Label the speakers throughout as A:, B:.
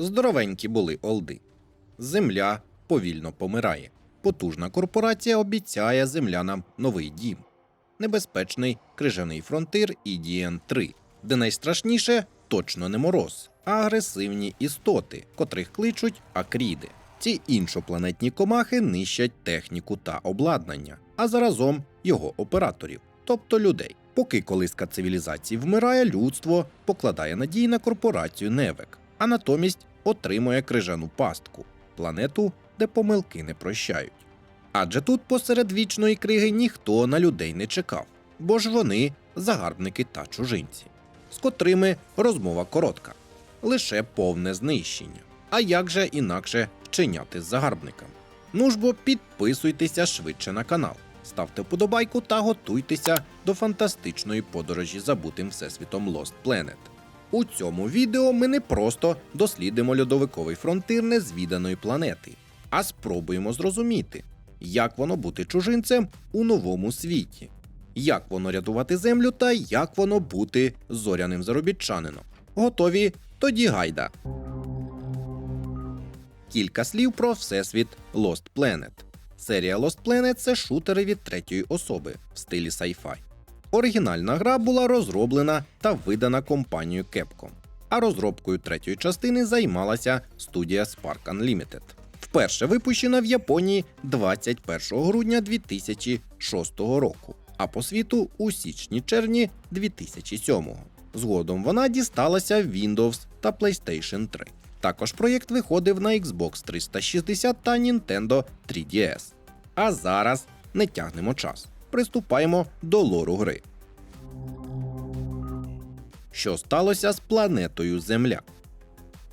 A: Здоровенькі були олди. Земля повільно помирає. Потужна корпорація обіцяє землянам новий дім. Небезпечний крижаний фронтир ідн 3 де найстрашніше точно не мороз, а агресивні істоти, котрих кличуть акріди. Ці іншопланетні комахи нищать техніку та обладнання, а заразом його операторів, тобто людей. Поки колиска цивілізації вмирає, людство покладає надії на корпорацію Невек, а натомість отримує крижану пастку планету, де помилки не прощають. Адже тут посеред вічної криги ніхто на людей не чекав, бо ж вони загарбники та чужинці, з котрими розмова коротка, лише повне знищення. А як же інакше вчиняти з загарбниками? Ну ж бо підписуйтеся швидше на канал, ставте вподобайку та готуйтеся до фантастичної подорожі забутим всесвітом Lost Planet. У цьому відео ми не просто дослідимо льодовиковий фронтир незвіданої планети, а спробуємо зрозуміти, як воно бути чужинцем у новому світі, як воно рятувати землю та як воно бути зоряним заробітчанином. Готові? Тоді гайда. Кілька слів про всесвіт Lost Planet. Серія Lost Planet це шутери від третьої особи в стилі sci-fi. Оригінальна гра була розроблена та видана компанією Capcom, а розробкою третьої частини займалася студія Spark Unlimited. Вперше випущена в Японії 21 грудня 2006 року, а по світу у січні-червні 2007. Згодом вона дісталася Windows та PlayStation 3. Також проєкт виходив на Xbox 360 та Nintendo 3DS. А зараз не тягнемо час. Приступаємо до лору гри. Що сталося з планетою Земля?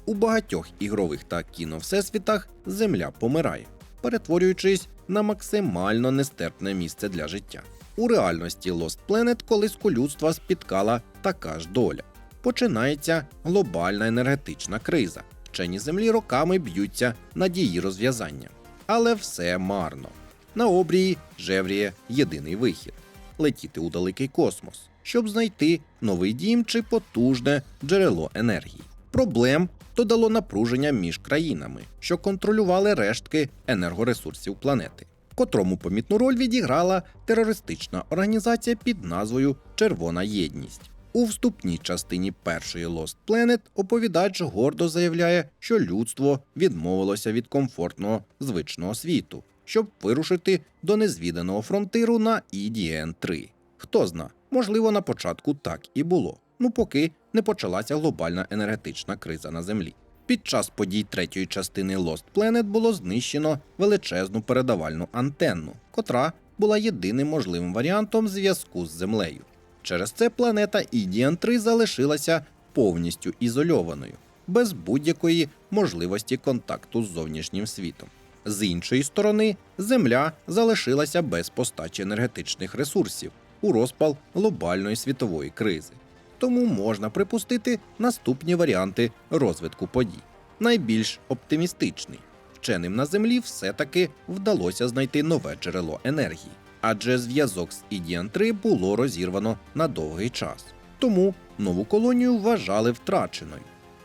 A: У багатьох ігрових та кіновсесвітах Земля помирає, перетворюючись на максимально нестерпне місце для життя. У реальності Lost Planet колиску людства спіткала така ж доля. Починається глобальна енергетична криза. Вчені землі роками б'ються над її розв'язанням. Але все марно. На обрії жевріє єдиний вихід летіти у далекий космос, щоб знайти новий дім чи потужне джерело енергії. Проблем додало напруження між країнами, що контролювали рештки енергоресурсів планети, котрому помітну роль відіграла терористична організація під назвою Червона Єдність. У вступній частині першої Lost Planet оповідач гордо заявляє, що людство відмовилося від комфортного звичного світу, щоб вирушити до незвіданого фронтиру на EDN 3. Хто зна, можливо, на початку так і було. Ну поки не почалася глобальна енергетична криза на землі. Під час подій третьої частини Lost Planet було знищено величезну передавальну антенну, котра була єдиним можливим варіантом зв'язку з землею. Через це планета Ідіан 3 залишилася повністю ізольованою, без будь-якої можливості контакту з зовнішнім світом. З іншої сторони, Земля залишилася без постачі енергетичних ресурсів у розпал глобальної світової кризи. Тому можна припустити наступні варіанти розвитку подій. Найбільш оптимістичний. Вченим на Землі все-таки вдалося знайти нове джерело енергії, адже зв'язок з Ідіан 3 було розірвано на довгий час. Тому нову колонію вважали втраченою.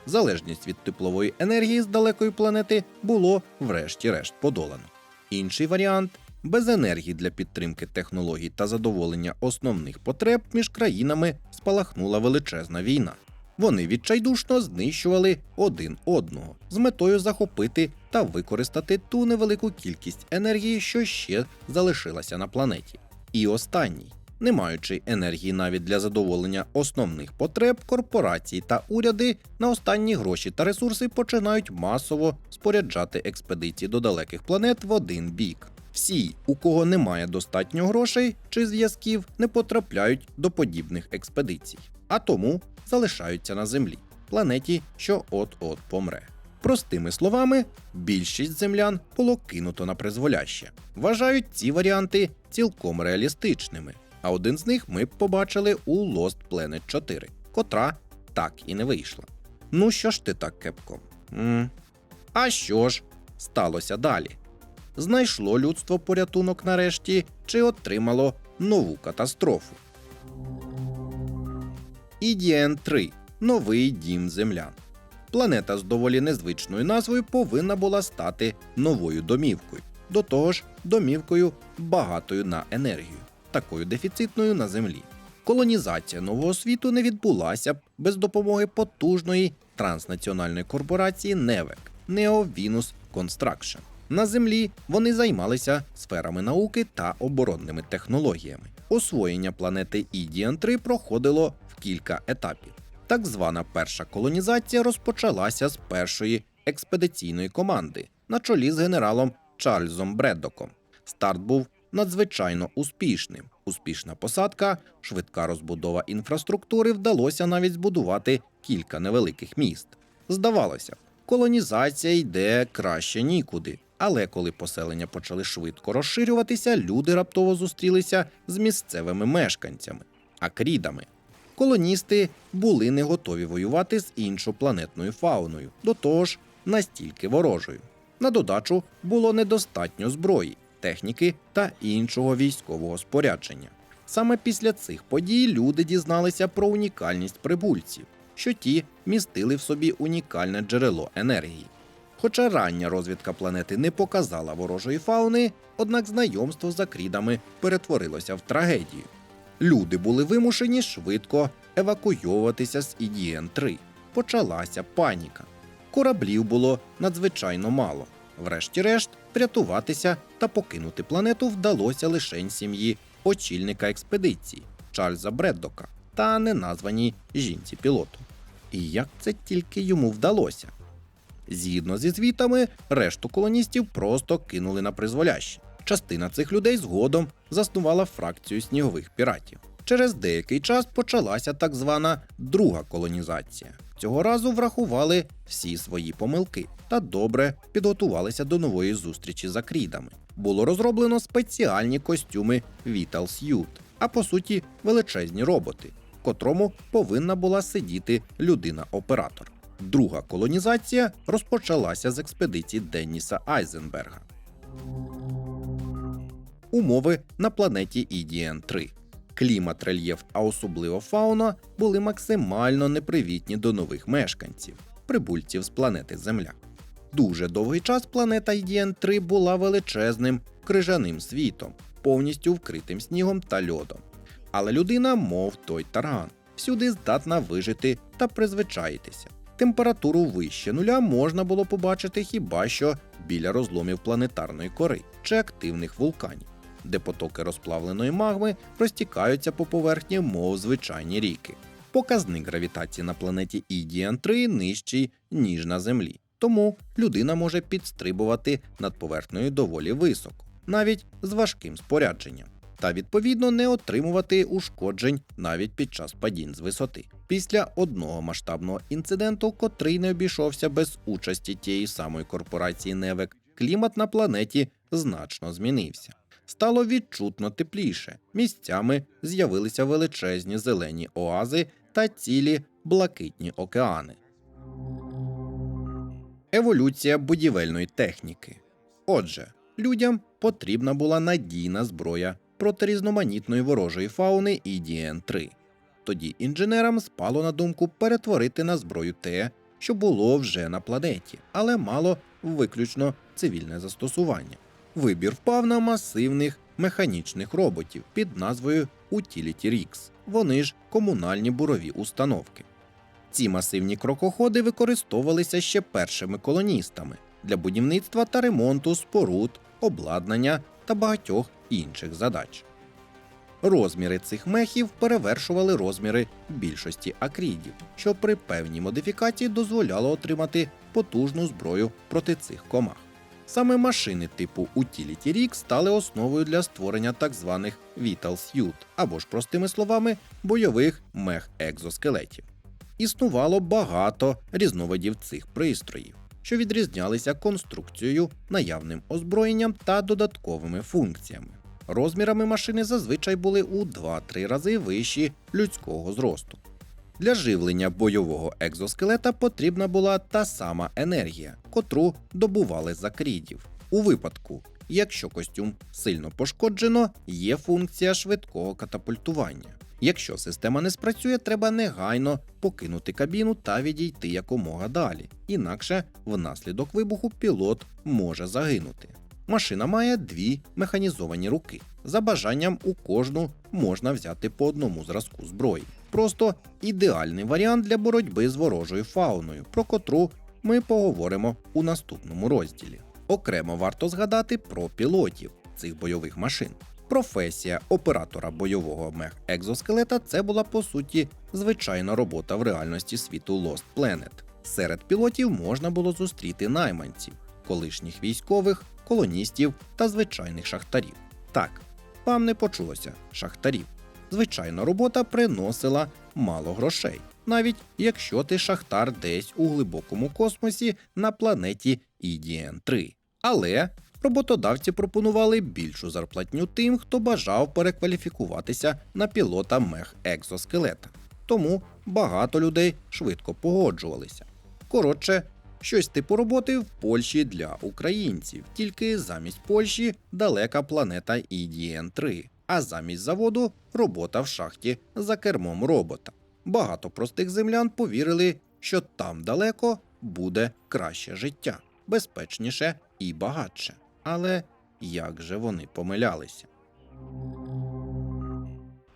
A: Залежність від теплової енергії з далекої планети було врешті-решт подолано. Інший варіант без енергії для підтримки технологій та задоволення основних потреб між країнами спалахнула величезна війна. Вони відчайдушно знищували один одного з метою захопити та використати ту невелику кількість енергії, що ще залишилася на планеті. І останній, не маючи енергії навіть для задоволення основних потреб, корпорації та уряди на останні гроші та ресурси починають масово споряджати експедиції до далеких планет в один бік. Всі, у кого немає достатньо грошей чи зв'язків, не потрапляють до подібних експедицій, а тому залишаються на землі, планеті, що от-от помре. Простими словами, більшість землян було кинуто на призволяще. Вважають ці варіанти цілком реалістичними. А один з них ми б побачили у Lost Planet 4, котра так і не вийшла. Ну що ж ти так, Кепком? м А що ж сталося далі? Знайшло людство порятунок нарешті чи отримало нову катастрофу? EDN 3 Новий дім землян. Планета з доволі незвичною назвою повинна була стати новою домівкою. До того ж, домівкою багатою на енергію, такою дефіцитною на землі. Колонізація нового світу не відбулася б без допомоги потужної транснаціональної корпорації NEVEC Neo Venus Construction. На землі вони займалися сферами науки та оборонними технологіями. Освоєння планети Ідіан 3 проходило в кілька етапів. Так звана перша колонізація розпочалася з першої експедиційної команди на чолі з генералом Чарльзом Бреддоком. Старт був надзвичайно успішним. Успішна посадка, швидка розбудова інфраструктури вдалося навіть збудувати кілька невеликих міст. Здавалося, колонізація йде краще нікуди. Але коли поселення почали швидко розширюватися, люди раптово зустрілися з місцевими мешканцями акрідами. Колоністи були не готові воювати з іншопланетною фауною, до того ж настільки ворожою. На додачу було недостатньо зброї, техніки та іншого військового спорядження. Саме після цих подій люди дізналися про унікальність прибульців, що ті містили в собі унікальне джерело енергії. Хоча рання розвідка планети не показала ворожої фауни, однак знайомство з акрідами перетворилося в трагедію. Люди були вимушені швидко евакуйовуватися з ідієн 3 Почалася паніка. Кораблів було надзвичайно мало. Врешті-решт, врятуватися та покинути планету вдалося лише сім'ї очільника експедиції Чарльза Бреддока та неназваній жінці пілоту. І як це тільки йому вдалося? Згідно зі звітами, решту колоністів просто кинули на призволяще. Частина цих людей згодом заснувала фракцію снігових піратів. Через деякий час почалася так звана друга колонізація. Цього разу врахували всі свої помилки та добре підготувалися до нової зустрічі з акрідами. Було розроблено спеціальні костюми Vital Suit, а по суті величезні роботи, в котрому повинна була сидіти людина-оператор. Друга колонізація розпочалася з експедиції Денніса Айзенберга. Умови на планеті Ідіен 3 Клімат, рельєф, а особливо фауна були максимально непривітні до нових мешканців, прибульців з планети Земля. Дуже довгий час планета Ідіен 3 була величезним крижаним світом, повністю вкритим снігом та льодом. Але людина, мов той тарган, всюди здатна вижити та призвичаїтися. Температуру вище нуля можна було побачити хіба що біля розломів планетарної кори чи активних вулканів, де потоки розплавленої магми розтікаються по поверхні, мов звичайні ріки. Показник гравітації на планеті Ідіан 3 нижчий, ніж на Землі, тому людина може підстрибувати над поверхнею доволі високо, навіть з важким спорядженням та відповідно не отримувати ушкоджень навіть під час падінь з висоти. Після одного масштабного інциденту, котрий не обійшовся без участі тієї самої корпорації Невек, клімат на планеті значно змінився. Стало відчутно тепліше. Місцями з'явилися величезні зелені оази та цілі блакитні океани. Еволюція будівельної техніки. Отже, людям потрібна була надійна зброя проти різноманітної ворожої фауни ідн 3 Тоді інженерам спало на думку перетворити на зброю те, що було вже на планеті, але мало виключно цивільне застосування. Вибір впав на масивних механічних роботів під назвою Utility Rigs. Вони ж комунальні бурові установки. Ці масивні крокоходи використовувалися ще першими колоністами для будівництва та ремонту споруд, обладнання та багатьох інших задач. Розміри цих мехів перевершували розміри більшості акрідів, що при певній модифікації дозволяло отримати потужну зброю проти цих комах. Саме машини типу Utility Rig стали основою для створення так званих Vital Suit, або ж простими словами, бойових мех-екзоскелетів. Існувало багато різновидів цих пристроїв, що відрізнялися конструкцією, наявним озброєнням та додатковими функціями. Розмірами машини зазвичай були у 2-3 рази вищі людського зросту. Для живлення бойового екзоскелета потрібна була та сама енергія, котру добували з акрідів. У випадку, якщо костюм сильно пошкоджено, є функція швидкого катапультування. Якщо система не спрацює, треба негайно покинути кабіну та відійти якомога далі. Інакше внаслідок вибуху пілот може загинути. Машина має дві механізовані руки. За бажанням у кожну можна взяти по одному зразку зброї. Просто ідеальний варіант для боротьби з ворожою фауною, про котру ми поговоримо у наступному розділі. Окремо варто згадати про пілотів цих бойових машин. Професія оператора бойового мех екзоскелета це була по суті звичайна робота в реальності світу Lost Planet. Серед пілотів можна було зустріти найманців, колишніх військових, колоністів та звичайних шахтарів. Так, вам не почулося шахтарів. Звичайна робота приносила мало грошей, навіть якщо ти шахтар десь у глибокому космосі на планеті EDN 3. Але роботодавці пропонували більшу зарплатню тим, хто бажав перекваліфікуватися на пілота мех екзоскелета. Тому багато людей швидко погоджувалися. Коротше, щось типу роботи в Польщі для українців, тільки замість Польщі далека планета EDN 3, а замість заводу робота в шахті за кермом робота. Багато простих землян повірили, що там далеко буде краще життя, безпечніше і багатше. Але як же вони помилялися?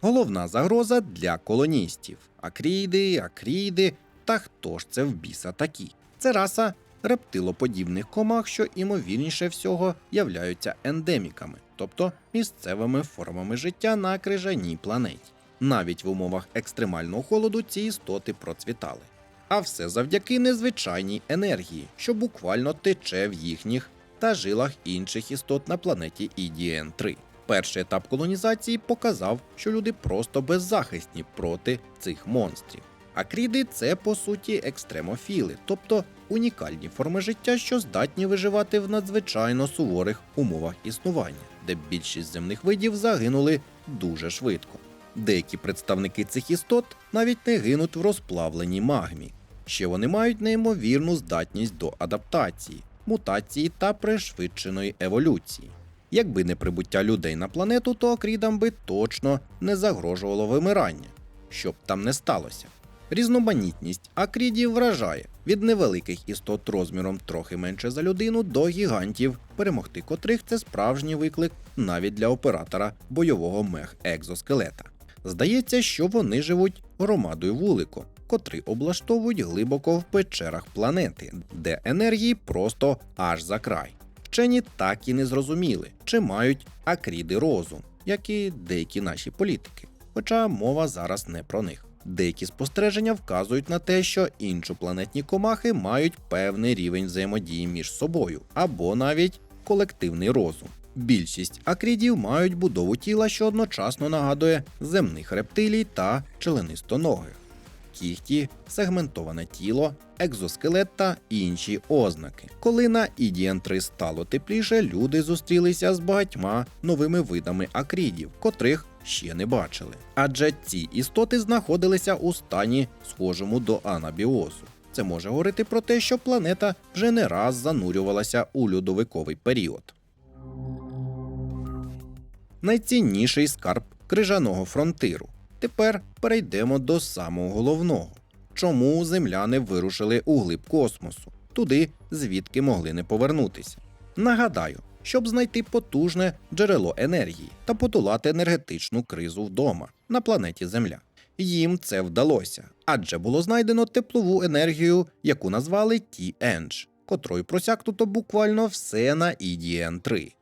A: Головна загроза для колоністів акріди, акріди. Та хто ж це в біса такі? Це раса рептилоподібних комах, що імовірніше всього являються ендеміками, тобто місцевими формами життя на крижаній планеті. Навіть в умовах екстремального холоду ці істоти процвітали. А все завдяки незвичайній енергії, що буквально тече в їхніх та жилах інших істот на планеті EDN 3. Перший етап колонізації показав, що люди просто беззахисні проти цих монстрів. Акріди це по суті екстремофіли, тобто унікальні форми життя, що здатні виживати в надзвичайно суворих умовах існування, де більшість земних видів загинули дуже швидко. Деякі представники цих істот навіть не гинуть в розплавленій магмі. Ще вони мають неймовірну здатність до адаптації, мутації та пришвидшеної еволюції. Якби не прибуття людей на планету, то акрідам би точно не загрожувало вимирання, що б там не сталося. Різноманітність акрідів вражає від невеликих істот розміром трохи менше за людину до гігантів, перемогти котрих це справжній виклик навіть для оператора бойового мех екзоскелета. Здається, що вони живуть громадою вулико, котрі облаштовують глибоко в печерах планети, де енергії просто аж за край. Вчені так і не зрозуміли, чи мають акріди розум, як і деякі наші політики. Хоча мова зараз не про них. Деякі спостереження вказують на те, що іншопланетні комахи мають певний рівень взаємодії між собою або навіть колективний розум. Більшість акрідів мають будову тіла, що одночасно нагадує земних рептилій та членистоногих, кіхті, сегментоване тіло, екзоскелет та інші ознаки. Коли на EDN 3 стало тепліше, люди зустрілися з багатьма новими видами акрідів, котрих ще не бачили. Адже ці істоти знаходилися у стані, схожому до анабіозу. Це може говорити про те, що планета вже не раз занурювалася у льодовиковий період. Найцінніший скарб крижаного фронтиру. Тепер перейдемо до самого головного. Чому земляни вирушили у глиб космосу, туди, звідки могли не повернутися? Нагадаю, щоб знайти потужне джерело енергії та подолати енергетичну кризу вдома на планеті Земля. Їм це вдалося, адже було знайдено теплову енергію, яку назвали T-Eng, котрою просякнуто буквально все на EDN 3.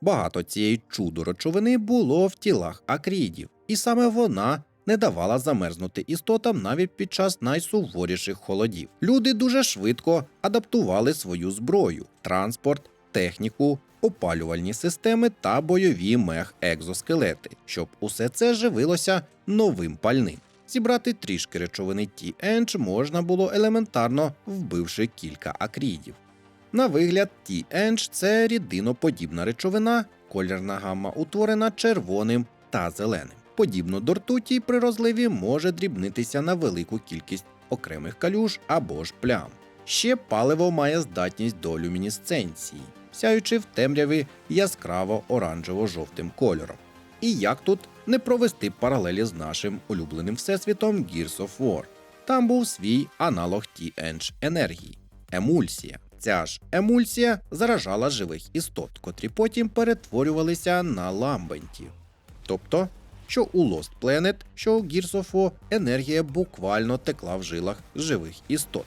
A: Багато цієї чудо речовини було в тілах акрідів, і саме вона не давала замерзнути істотам навіть під час найсуворіших холодів. Люди дуже швидко адаптували свою зброю, транспорт, техніку, опалювальні системи та бойові мех-екзоскелети, щоб усе це живилося новим пальним. Зібрати трішки речовини T-Ench можна було елементарно вбивши кілька акрідів. На вигляд, T-Ench – це рідиноподібна речовина, колірна гамма утворена червоним та зеленим. Подібно до ртуті при розливі може дрібнитися на велику кількість окремих калюж або ж плям. Ще паливо має здатність до люмінесценції, сяючи в темряві яскраво оранжево-жовтим кольором. І як тут не провести паралелі з нашим улюбленим всесвітом Gears of War. Там був свій аналог TNG енергії емульсія. Ця ж емульсія заражала живих істот, котрі потім перетворювалися на ламбентів. Тобто, що у Lost Planet, що у Gears of War енергія буквально текла в жилах живих істот.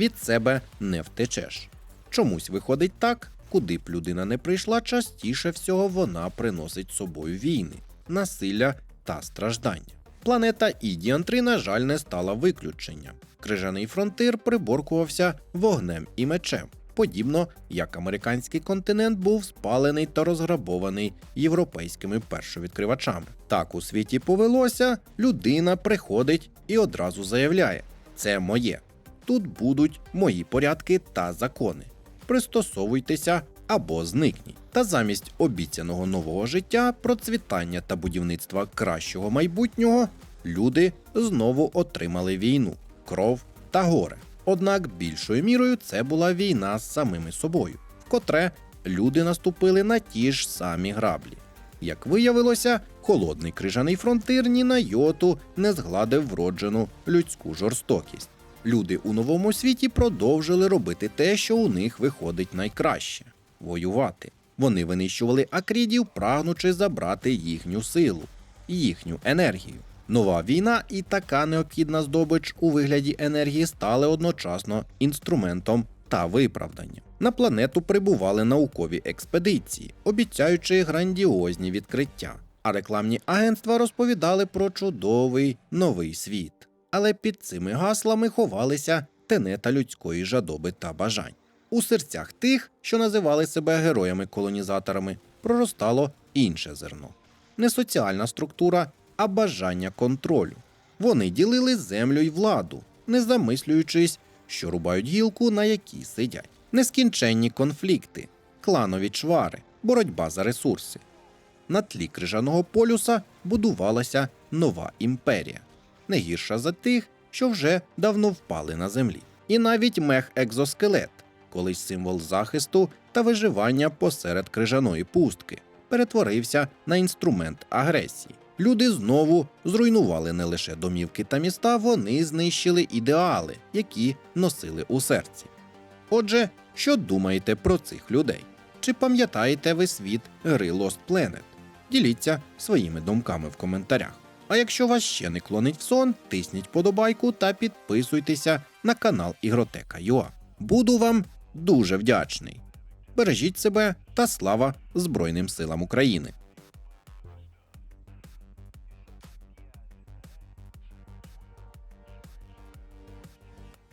A: Від себе не втечеш. Чомусь виходить так, куди б людина не прийшла, частіше всього вона приносить собою війни, насилля та страждання. Планета Ідіан 3, на жаль, не стала виключенням. Крижаний фронтир приборкувався вогнем і мечем, подібно як американський континент був спалений та розграбований європейськими першовідкривачами. Так у світі повелося, людина приходить і одразу заявляє: це моє. Тут будуть мої порядки та закони. Пристосовуйтеся або зникніть. Та замість обіцяного нового життя, процвітання та будівництва кращого майбутнього, люди знову отримали війну, кров та горе. Однак більшою мірою це була війна з самими собою, вкотре люди наступили на ті ж самі граблі. Як виявилося, холодний крижаний фронтир ні на йоту не згладив вроджену людську жорстокість. Люди у новому світі продовжили робити те, що у них виходить найкраще воювати. Вони винищували акрідів, прагнучи забрати їхню силу, їхню енергію. Нова війна і така необхідна здобич у вигляді енергії стали одночасно інструментом та виправданням. На планету прибували наукові експедиції, обіцяючи грандіозні відкриття. А рекламні агентства розповідали про чудовий новий світ. Але під цими гаслами ховалися тенета людської жадоби та бажань. У серцях тих, що називали себе героями-колонізаторами, проростало інше зерно не соціальна структура, а бажання контролю. Вони ділили землю й владу, не замислюючись, що рубають гілку, на якій сидять. Нескінченні конфлікти, кланові чвари, боротьба за ресурси. На тлі крижаного полюса будувалася нова імперія, не гірша за тих, що вже давно впали на землі. І навіть мех екзоскелет, колись символ захисту та виживання посеред крижаної пустки, перетворився на інструмент агресії. Люди знову зруйнували не лише домівки та міста, вони знищили ідеали, які носили у серці. Отже, що думаєте про цих людей? Чи пам'ятаєте ви світ гри Lost Planet? Діліться своїми думками в коментарях. А якщо вас ще не клонить в сон, тисніть подобайку та підписуйтеся на канал Ігротека.ua. Буду вам дуже вдячний. Бережіть себе та слава Збройним силам України!